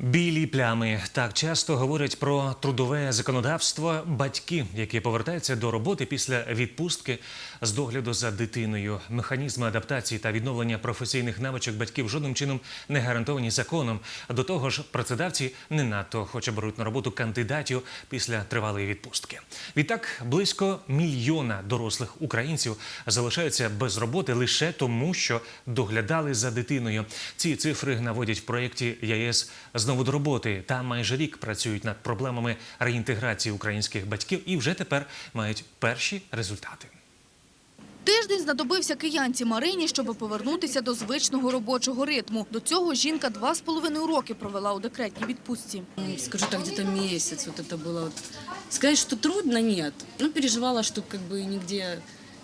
Білі плями так часто говорять про трудове законодавство батьки, які повертаються до роботи після відпустки з догляду за дитиною. Механізми адаптації та відновлення професійних навичок батьків жодним чином не гарантовані законом. До того ж, працедавці не надто хоче беруть на роботу кандидатів після тривалої відпустки. Відтак близько мільйона дорослих українців залишаються без роботи лише тому, що доглядали за дитиною. Ці цифри наводять в проєкті ЄС знову до роботи та майже рік працюють над проблемами реінтеграції українських батьків і вже тепер мають перші результати. Тиждень знадобився киянці Марині, щоб повернутися до звичного робочого ритму. До цього жінка два з половиною роки провела у декретній відпустці. Ну, Скажу так, где-то месяц вот это было. Вот. Сказать, что трудно, нет. Ну, переживала, что как бы нигде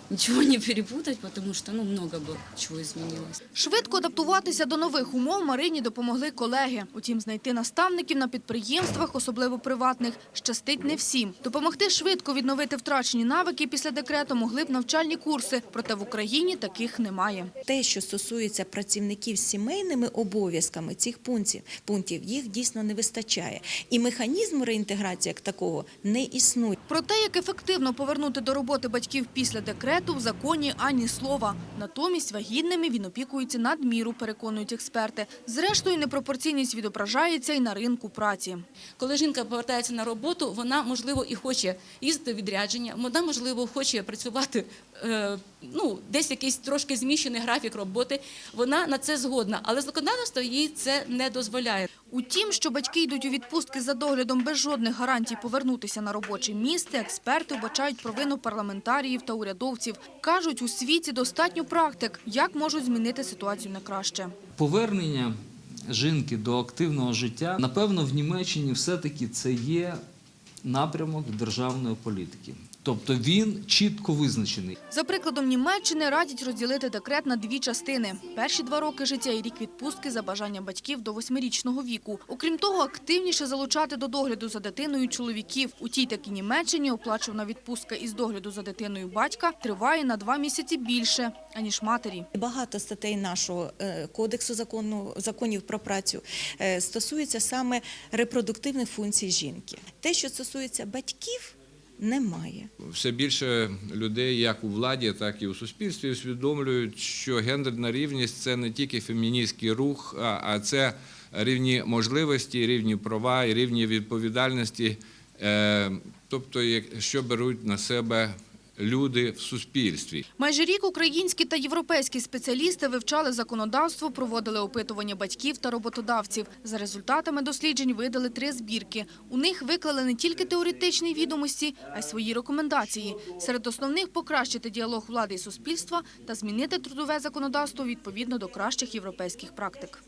ничего не перепутать, потому что, ну, много бы чего изменилось. Швидко адаптуватися до нових умов Марині допомогли колеги. Утім, знайти наставників на підприємствах, особливо приватних, щастить не всім. Допомогти швидко відновити втрачені навики після декрету могли б навчальні курси, проте в Україні таких немає. Те, що стосується працівників з сімейними обов'язками цих пунктів, пунктів, їх дійсно не вистачає. І механізму реінтеграції як такого не існує. Про те, як ефективно повернути до роботи батьків після декрету, в законі ані слова. Натомість вагітними він опікується надміру, переконують експерти. Зрештою, непропорційність відображається і на ринку праці. Коли жінка повертається на роботу, вона, можливо, і хоче їздити в відрядження, вона, можливо, хоче працювати, е, ну, десь якийсь трошки зміщений графік роботи, вона на це згодна, але законодавство їй це не дозволяє. Утім, що батьки йдуть у відпустки за доглядом без жодних гарантій повернутися на робоче місце, експерти вбачають провину парламентаріїв та урядовців. Кажуть, у світі достатньо практик, як можуть змінити ситуацію на краще. Повернення жінки до активного життя, напевно, в Німеччині все-таки це є напрямок державної політики. Тобто він чітко визначений. За прикладом Німеччини радять розділити декрет на дві частини. Перші два роки життя і рік відпустки за бажанням батьків до восьмирічного віку. Окрім того, активніше залучати до догляду за дитиною чоловіків. У тій такій Німеччині оплачувана відпустка із догляду за дитиною батька триває на два місяці більше, аніж матері. Багато статей нашого е, кодексу закону законів про працю е, стосується саме репродуктивних функцій жінки. Те, що стосується батьків, немає. Все більше людей, як у владі, так і у суспільстві, усвідомлюють, що гендерна рівність це не тільки феміністський рух, а- це рівні можливості, рівні права і рівні відповідальності, е, тобто, що беруть на себе люди в суспільстві. Майже рік українські та європейські спеціалісти вивчали законодавство, проводили опитування батьків та роботодавців. За результатами досліджень видали три збірки. У них виклали не тільки теоретичні відомості, а й свої рекомендації. Серед основних – покращити діалог влади і суспільства та змінити трудове законодавство відповідно до кращих європейських практик.